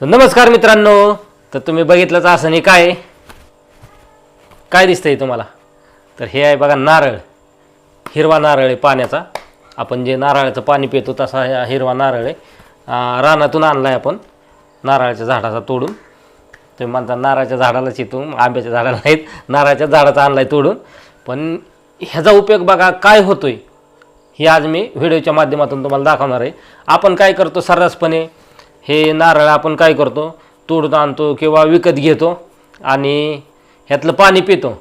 तर नमस्कार मित्रांनो तर तुम्ही बघितलंच असं नाही काय? काय दिसतंय तुम्हाला? तर हे आहे बघा नारळ. हिरवा नारळ आहे पाण्याचा. आपण जे नारळाचं पाणी पितो तसा हा हिरवा नारळ आहे. अं, रानातून आणला आहे आपण नारळाच्या झाडाचा तोडून. तुम्ही म्हणता नारळाच्या झाडालाच येतो आंब्याच्या झाडाला नाहीत. नारळाच्या झाडाचा आणला आहे तोडून. पण ह्याचा उपयोग बघा काय होतोय? हे आज मी व्हिडिओच्या माध्यमातून तुम्हाला दाखवणार आहे. आपण काय करतो? सर्रासपणे हे नारळ आपण काय करतो? तोडून आणतो किंवा विकत घेतो आणि ह्यातलं पाणी पितो.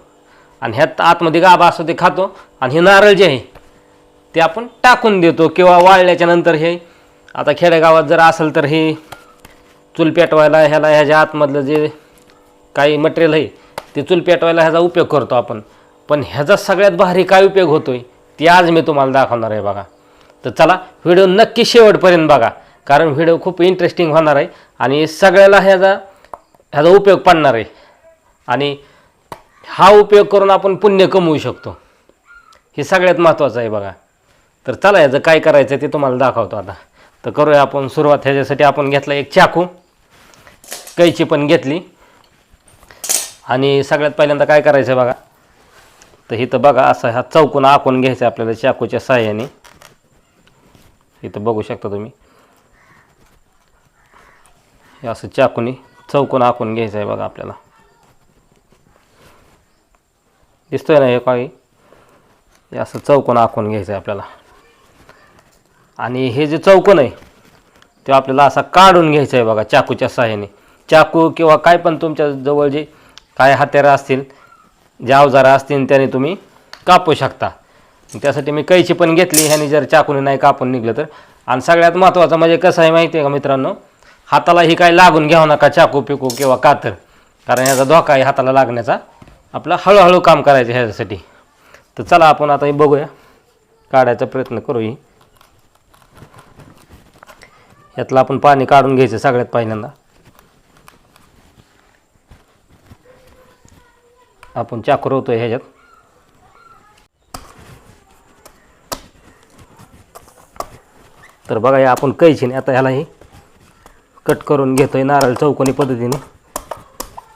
आणि ह्यात आतमध्ये गाभा असतो ते खातो. आणि हे नारळ जे आहे ते आपण टाकून देतो किंवा वाळल्याच्या नंतर हे आता खेडेगावात जर असेल तर हे चूल पेटवायला ह्याला ह्याच्या आतमधलं जे काही मटेरियल आहे ते चूल पेटवायला ह्याचा उपयोग करतो आपण. पण ह्याचा सगळ्यात भारी काय उपयोग होतोय ते आज मी तुम्हाला दाखवणार आहे बघा. तर चला व्हिडिओ नक्की शेवटपर्यंत बघा. कारण व्हिडिओ खूप इंटरेस्टिंग होणार आहे. आणि सगळ्याला ह्याचा ह्याचा उपयोग पडणार आहे. आणि हा उपयोग करून आपण पुण्य कमवू शकतो. हे सगळ्यात महत्त्वाचं आहे बघा. तर चला याचं काय करायचं ते तुम्हाला दाखवतो आता. तर करूया आपण सुरुवात. ह्याच्यासाठी आपण घेतला एक चाकू. कैची पण घेतली. आणि सगळ्यात पहिल्यांदा काय करायचं आहे बघा. तर इथं बघा असं हा चौकून आखून घ्यायचा आपल्याला चाकूच्या साह्याने इथं बघू शकता तुम्ही. हे असं चाकूने चौकोन आखून घ्यायचं आहे बघा आपल्याला. दिसतोय ना हे काही? हे असं चौकोन आखून घ्यायचं आहे आपल्याला. आणि हे जे चौकोन आहे ते आपल्याला असा काढून घ्यायचं आहे बघा चाकूच्या सहाय्याने. चाकू किंवा काय पण तुमच्या जवळ जे काय हत्यारं असतील जे अवजारं असतील त्याने तुम्ही कापू शकता. त्यासाठी मी कैची पण घेतली ह्याने जर चाकूने नाही कापून निघलं तर. आणि सगळ्यात महत्त्वाचं म्हणजे कसं आहे माहिती आहे का मित्रांनो? हाताला ही काय लागून घ्यावं नका चाकू पिकू किंवा कातर कारण ह्याचा धोका आहे हाताला लागण्याचा. आपला हळूहळू काम करायचं ह्याच्यासाठी. तर चला आपण आता हे बघूया. काढायचा प्रयत्न करू ही. यातलं आपण पाणी काढून घ्यायचं सगळ्यात पहिल्यांदा. आपण चाकू रोवतोय ह्याच्यात. तर बघा या आपण कैचीने आता ह्यालाही कट करून घेतो आहे नारळ चौकोनी पद्धतीने.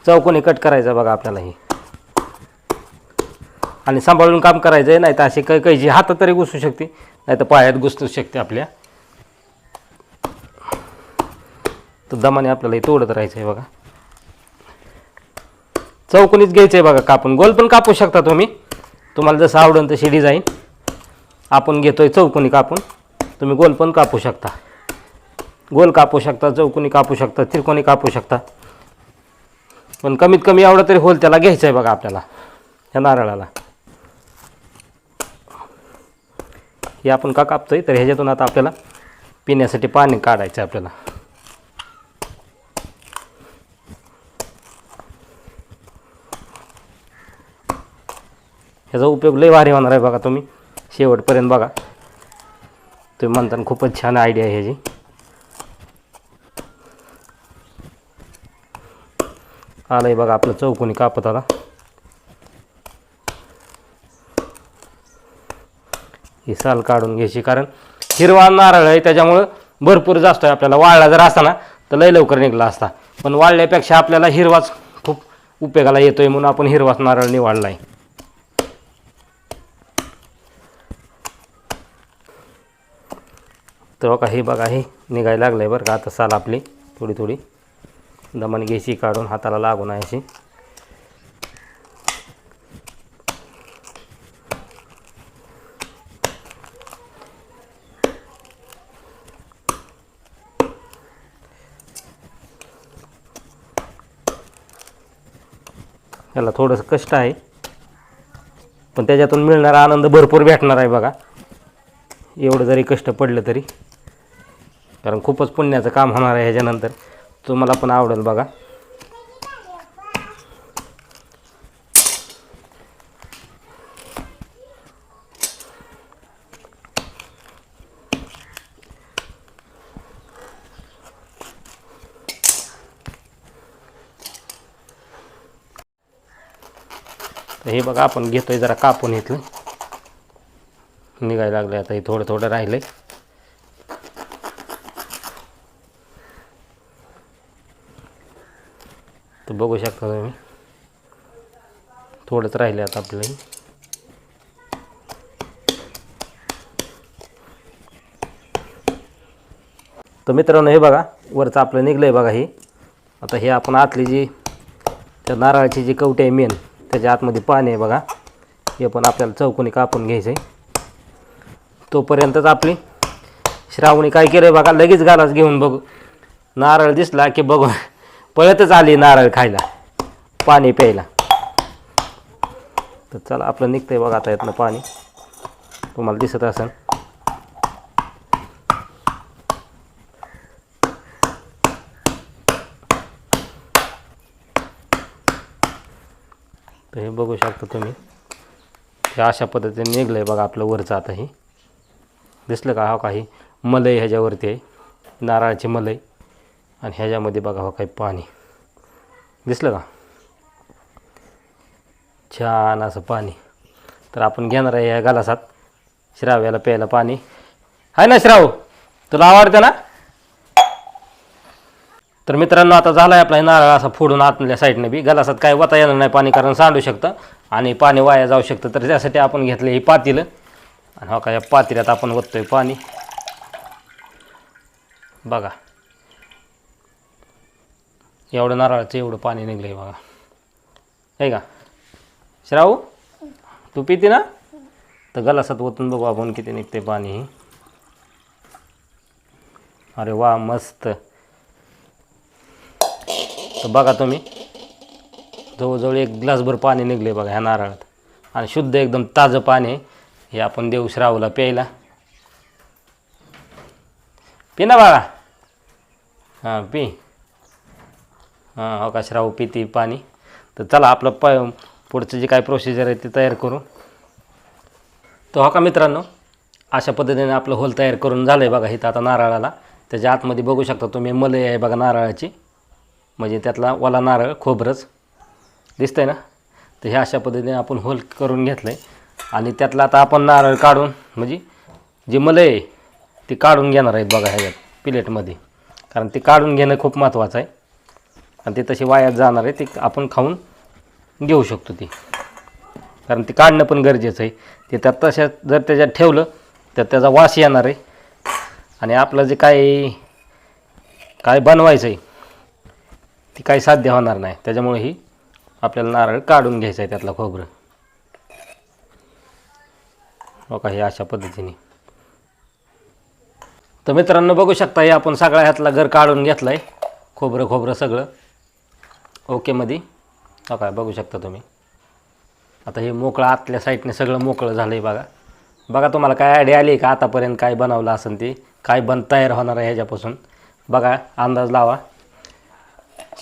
चौकोनी कट करायचं बघा आपल्याला हे. आणि सांभाळून काम करायचं आहे नाही तर अशी काही कैची हातात तरी घुसू शकते नाही तर पायात घुसू शकते आपल्या. तर दमाने आपल्याला हे तोडत राहायचं आहे बघा. चौकोनीच घ्यायचं आहे बघा कापून. गोल पण कापू शकता तुम्ही. तुम्हाला जसं आवडेल तशी डिझाईन आपण घेतो आहे चौकोनी कापून. तुम्ही गोल पण कापू शकता. गोल कापू शकता चौकोनी कापू शकता त्रिकोणी कापू शकता. पण कमीत कमी एवढा तरी होल त्याला घ्यायचं आहे बघा आपल्याला ह्या नारळाला. हे आपण का कापतोय? तर ह्याच्यातून आता आपल्याला पिण्यासाठी पाणी काढायचं आहे आपल्याला. ह्याचा उपयोग लय भारी होणार आहे बघा तुम्ही. शेवटपर्यंत बघा. तुम्ही म्हणताना खूपच छान आयडिया आहे ह्याची. आलंय बघा आपलं चौकोनी कापत आता. ही साल काढून घ्यायची कारण हिरवा नारळ आहे त्याच्यामुळं भरपूर जास्त आहे आपल्याला. वाळला जर असता ना तर लय लवकर निघला असता. पण वाळल्यापेक्षा आपल्याला हिरवाच खूप उपयोगाला येतोय म्हणून आपण हिरवाच नारळ निवाळला आहे तर बघा हे बघा हे निघायला लागलं आहे बरं का आता साल आपली थोडी थोडी दमाने घ्यायची काढून हाताला लागून आहे अशी. याला थोडंसं कष्ट आहे. पण त्याच्यातून मिळणारा आनंद भरपूर भेटणार आहे बघा. एवढं जरी कष्ट पडलं तरी. कारण खूपच पुण्याचं काम होणार आहे ह्याच्यानंतर. तुम्हाला पण आवडेल बघा. तर हे बघा आपण घेतोय जरा कापून इथलं. निघायला लागलं आता हे थोडं थोडं राहिलंय. तर बघू शकता तुम्ही. थोडंच राहिले आता आपल्याला तर मित्रांनो हे बघा वरचं आपलं निघलं आहे बघा हे. आता हे आपण आतली जी त्या नारळाची जी कवटी आहे मेन त्याच्या आतमध्ये पाणी आहे बघा. हे पण आपल्याला चौकोनी कापून घ्यायचं आहे तोपर्यंतच आपली श्रावणी काय केलं बघा लगेच गालाच घेऊन बघू. नारळ दिसला की बघू पळतच आली नारळ खायला पाणी प्यायला. तर चला आपलं निघतंय बघा आता यातनं पाणी. तुम्हाला दिसत असेल. तर हे बघू शकता तुम्ही. हे अशा पद्धतीने निघलं आहे बघा आपलं वरचं आता हे. दिसलं का? हो हा काही मलई ह्याच्यावरती आहे. नारळाची मलई. आणि ह्याच्यामध्ये बघा हो काही पाणी. दिसलं का? छान असं पाणी. तर आपण घेणार आहे या गलासात. श्राव्याला प्यायला पाणी. आहे ना श्राव? तुला आवडतं ना? तर मित्रांनो आता झाला आहे आपला हे नारळ असा फोडून आतल्या साईडने बी. गलासात काय वता येणार नाही पाणी कारण सांडू शकतं आणि पाणी वाया जाऊ शकतं. तर त्यासाठी आपण घेतलं ही पातीलं. आणि हो का या पातेल्यात आपण ओततोय पाणी. बघा. एवढं नारळाचं एवढं पाणी निघलं आहे बघा. आहे का? श्रावू तू पिते ना? तर गलासात ओतून बघू आपण किती निघते पाणी. अरे वा मस्त. तर बघा तुम्ही जवळजवळ एक ग्लासभर पाणी निघले बघा ह्या नारळात. आणि शुद्ध एकदम ताजं पाणी आहे हे आपण देऊ श्रावला प्यायला. पिना ना बाळा. हां पी. हां पिती पाणी. तर चला आपलं प पुढचं जे काय प्रोसिजर आहे ते तयार करू तर हो का मित्रांनो? अशा पद्धतीने आपलं होल तयार करून झालं आहे बघा इथं आता नारळाला. त्याच्या आतमध्ये बघू शकता तुम्ही मलई आहे बघा नारळाची. म्हणजे त्यातला वाला नारळ खोबरंच. दिसतंय ना? तर ह्या अशा पद्धतीने आपण होल करून घेतलं आहे आणि त्यातला आता आपण नारळ काढून म्हणजे जी मलई आहे ती काढून घेणार आहेत बघा ह्याच्यात प्लेटमध्ये कारण ती काढून घेणं खूप महत्त्वाचं आहे. आणि ते तशी वायात जाणार आहे ते आपण खाऊन घेऊ शकतो ती. कारण ते काढणं पण गरजेचं आहे. ते त्यात तशा जर त्याच्यात ठेवलं तर त्याचा वास येणार आहे. आणि आपलं जे काय काय बनवायचं आहे ती काही साध्य होणार नाही. त्याच्यामुळे ही आपल्याला नारळ काढून घ्यायचं आहे त्यातलं खोबरं. हो हे अशा पद्धतीने. तर मित्रांनो बघू शकता हे आपण सगळ्या ह्यातला घर काढून घेतलं आहे खोबरं खोबरं सगळं. ओकेमध्ये हो काय बघू शकता तुम्ही. आता हे मोकळं आतल्या साईडने सगळं मोकळं झालं आहे बघा. बघा तुम्हाला काय आयडिया आली का आतापर्यंत काय बनवलं असेल ते? काय बन तयार होणार आहे ह्याच्यापासून? बघा अंदाज लावा.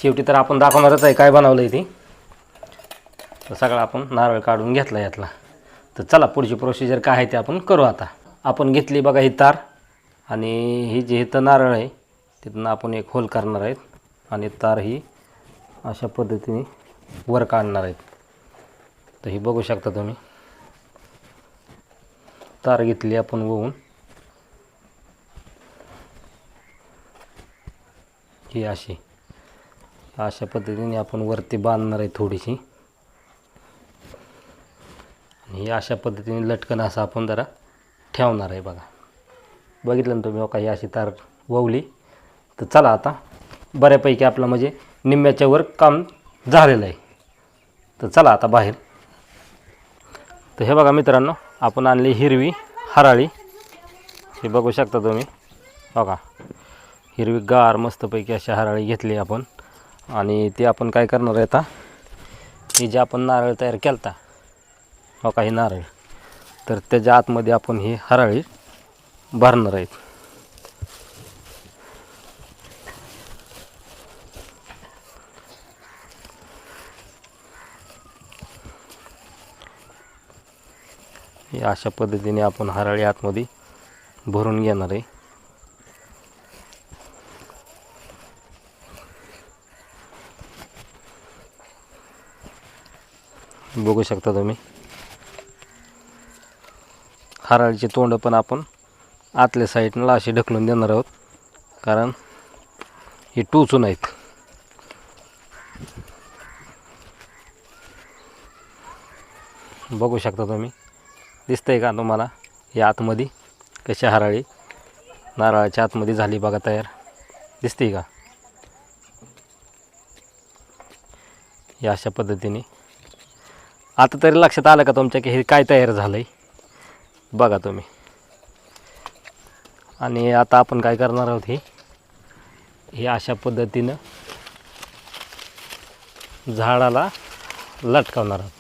शेवटी तर आपण दाखवणारच आहे काय बनवलं आहे ते. तर सगळं आपण नारळ काढून घेतला यातला. तर चला पुढची प्रोसिजर काय आहे ते आपण करू आता. आपण घेतली बघा ही तार आणि ही जी इथं नारळ आहे तिथनं आपण एक होल करणार आहेत. आणि तार ही अशा पद्धतीने वर काढणार आहेत. तर ही बघू शकता तुम्ही. तार घेतली आपण वळून. ही अशी अशा पद्धतीने आपण वरती बांधणार आहे थोडीशी. आणि ही अशा पद्धतीने लटकन असं आपण जरा ठेवणार आहे बघा. बघितलं ना तुम्ही हो ही अशी तार ववली तर चला आता बऱ्यापैकी आपलं म्हणजे निम्म्याच्या वर काम झालेलं आहे. तर चला आता बाहेर. तर हे बघा मित्रांनो आपण आणली हिरवी हराळी. हे बघू शकता तुम्ही. बघा हिरवी गार मस्तपैकी अशी हराळी घेतली आपण. आणि ती आपण काय करणार आहे आता? ही जे आपण नारळ तयार केला होता का ही नारळ. तर त्याच्या आतमध्ये आपण ही हराळी भरणार आहेत. हे अशा पद्धतीने आपण हराळी आतमध्ये भरून घेणार आहे. बघू शकता तुम्ही. हराळीचे तोंड पण आपण आतल्या साईडला असे ढकलून देणार आहोत. कारण हे टोचून आहेत. बघू शकता तुम्ही. दिसतंय का तुम्हाला? हे आतमध्ये कशी हराळी? नारळाच्या आतमध्ये झाली बघा तयार. दिसते का? या अशा पद्धतीने. आता तरी लक्षात आलं का तुमच्या की हे काय तयार झालं आहे बघा तुम्ही. आणि आता आपण काय करणार आहोत हे? हे अशा पद्धतीनं झाडाला लटकवणार आहोत.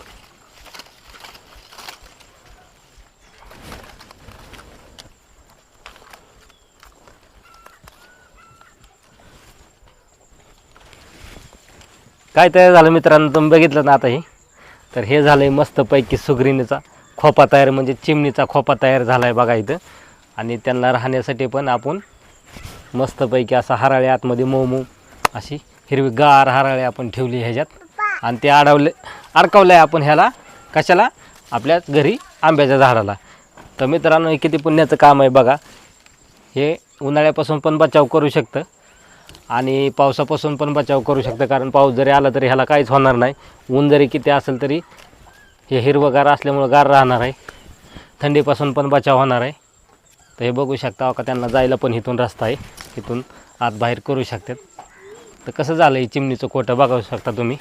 काय तयार झालं मित्रांनो? तुम्ही बघितलं ना आता हे? तर हे झालं आहे मस्तपैकी सुगरिणीचा खोपा तयार म्हणजे चिमणीचा खोपा तयार झाला आहे बघा इथं. आणि त्यांना राहण्यासाठी पण आपण मस्तपैकी असा हराळे आतमध्ये मऊ मऊ अशी हिरवी गार हराळे आपण ठेवली ह्याच्यात. आणि ते अडवले अडकवलं आहे आपण ह्याला. कशाला? आपल्या घरी आंब्याच्या झाडाला. तर मित्रांनो हे किती पुण्याचं काम आहे बघा. हे उन्हाळ्यापासून पण बचाव करू शकतं. आणि पावसापासून पण बचाव करू शकतं कारण पाऊस जरी आला तरी ह्याला काहीच होणार नाही. ऊन जरी किती असेल तरी हे हिरवगार असल्यामुळं गार राहणार आहे. थंडीपासून पण बचाव होणार आहे. तर हे बघू शकता हो का त्यांना जायला पण इथून रस्ता आहे. इथून आत बाहेर करू शकतात. तर कसं झालं हे चिमणीचं कोटं बघू शकता तुम्ही.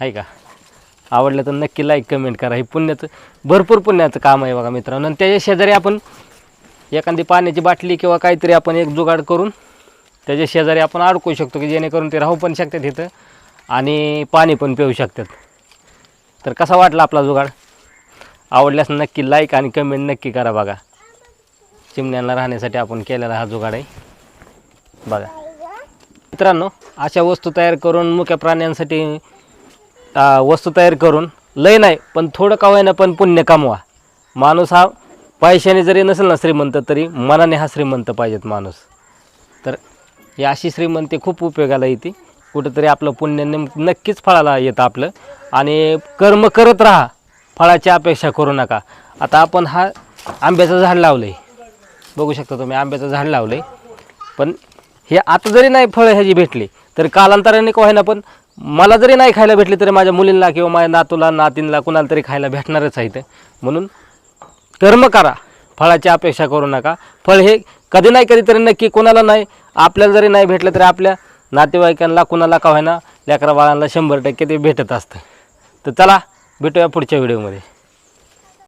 आहे का? आवडलं तर नक्की लाईक कमेंट करा. हे पुण्याचं भरपूर पुण्याचं काम आहे बघा मित्रांनो. आणि त्याच्या शेजारी आपण एखादी पाण्याची बाटली किंवा काहीतरी आपण एक जुगाड करून त्याच्या शेजारी आपण अडकू शकतो की जेणेकरून ते राहू पण शकतात इथं आणि पाणी पण पिऊ शकतात. तर कसा वाटला आपला जुगाड? आवडल्यास नक्की लाईक आणि कमेंट नक्की करा बघा. चिमण्यांना राहण्यासाठी आपण केलेला हा जुगाड आहे. बघा. मित्रांनो अशा वस्तू तयार करून मुख्य प्राण्यांसाठी वस्तू तयार करून लय नाही पण थोडं का होईना पण पुण्य कमवा. माणूस हा पैशाने जरी नसेल ना श्रीमंत तरी मनाने हा श्रीमंत पाहिजेत माणूस. ही अशी श्रीमंती खूप उपयोगाला येते. कुठंतरी आपलं पुण्य नेम नक्कीच फळाला येतं आपलं. आणि कर्म करत राहा फळाची अपेक्षा करू नका. आता आपण हा आंब्याचं झाड लावलं आहे बघू शकता तुम्ही आंब्याचं झाड लावलं आहे पण हे आता जरी नाही फळं ह्याची भेटली तर कालांतराने का ना पण मला जरी नाही खायला भेटली तरी माझ्या मुलींना किंवा माझ्या नातूला नातींला कुणाला तरी खायला भेटणारच आहे म्हणून कर्म करा. फळाची अपेक्षा करू नका. फळ हे कधी नाही कधीतरी नक्की कोणाला नाही आपल्याला जरी नाही भेटलं तरी आपल्या नातेवाईकांना कुणाला का होईना लेकरा बाळांना शंभर टक्के ते भेटत असतं. तर चला भेटूया पुढच्या व्हिडिओमध्ये.